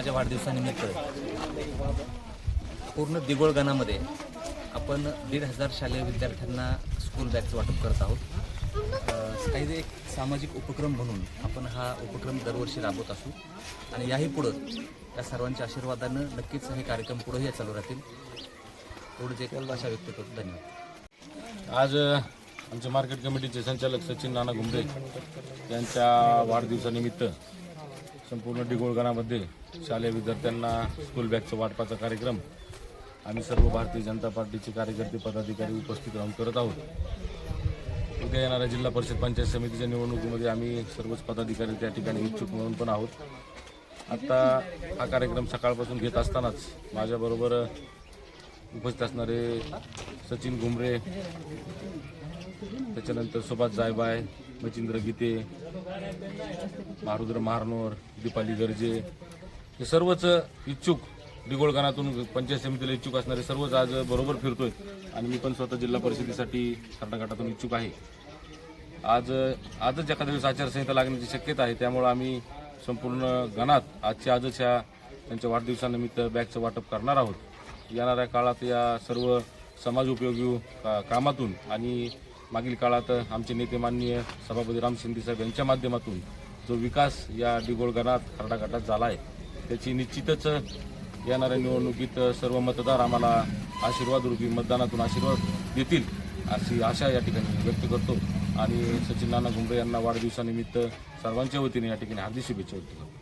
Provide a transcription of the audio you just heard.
माझ्या वाढदिवसानिमित्त पूर्ण दिगोळगणामध्ये आपण दीड हजार शालेय विद्यार्थ्यांना स्कूल बॅगचं वाटप करत आहोत. काही एक सामाजिक उपक्रम म्हणून आपण हा उपक्रम दरवर्षी राबवत असू आणि याही पुढं त्या सर्वांच्या आशीर्वादानं नक्कीच हे कार्यक्रम पुढेही चालू राहतील. एवढंच एक आशा व्यक्त करतो. धन्यवाद. आज आमच्या आमचे मार्केट कमिटीचे संचालक सचिन नाना घुमरे यांच्या वाढदिवसानिमित्त संपूर्ण डिगोळगणामध्ये शालेय विद्यार्थ्यांना स्कूल बॅगचं वाटपाचा कार्यक्रम. आम्ही सर्व भारतीय जनता पार्टीचे कार्यकर्ते पदाधिकारी उपस्थित राहून करत आहोत. उद्या येणाऱ्या जिल्हा परिषद पंचायत समितीच्या निवडणुकीमध्ये आम्ही सर्वच पदाधिकारी त्या ठिकाणी इच्छुक म्हणून पण आहोत. आत्ता हा कार्यक्रम सकाळपासून घेत असतानाच माझ्याबरोबर उपस्थित असणारे सचिन घुमरे त्याच्यानंतर सुभाष जायबाय मचिंद्र गीते मारुद्र महारनोर दीपाली गर्जे हे सर्वच इच्छुक डिगोळगानातून पंचायत समितीला इच्छुक असणारे सर्वच आज बरोबर फिरतोय. आणि मी पण स्वतः जिल्हा परिषदेसाठी कर्नाटकातून इच्छुक आहे. आज आजच एखाद्या दिवस आचारसंहिता लागण्याची शक्यता आहे. त्यामुळं आम्ही संपूर्ण गणात आजच्या आजच ह्या त्यांच्या वाढदिवसानिमित्त बॅगचं वाटप करणार आहोत. येणाऱ्या काळात या सर्व समाज उपयोगी का- कामातून आणि मागील काळात आमचे नेते माननीय सभापती राम शिंदे साहेब यांच्या माध्यमातून जो विकास या डिगोळगणात गणात झाला आहे त्याची निश्चितच येणाऱ्या निवडणुकीत सर्व मतदार आम्हाला आशीर्वाद रूपी मतदानातून आशीर्वाद देतील अशी आशा या ठिकाणी व्यक्त करतो. आणि सचिन नाना घुमरे यांना वाढदिवसानिमित्त सर्वांच्या वतीने या ठिकाणी हार्दिक शुभेच्छा व्यक्त करतो.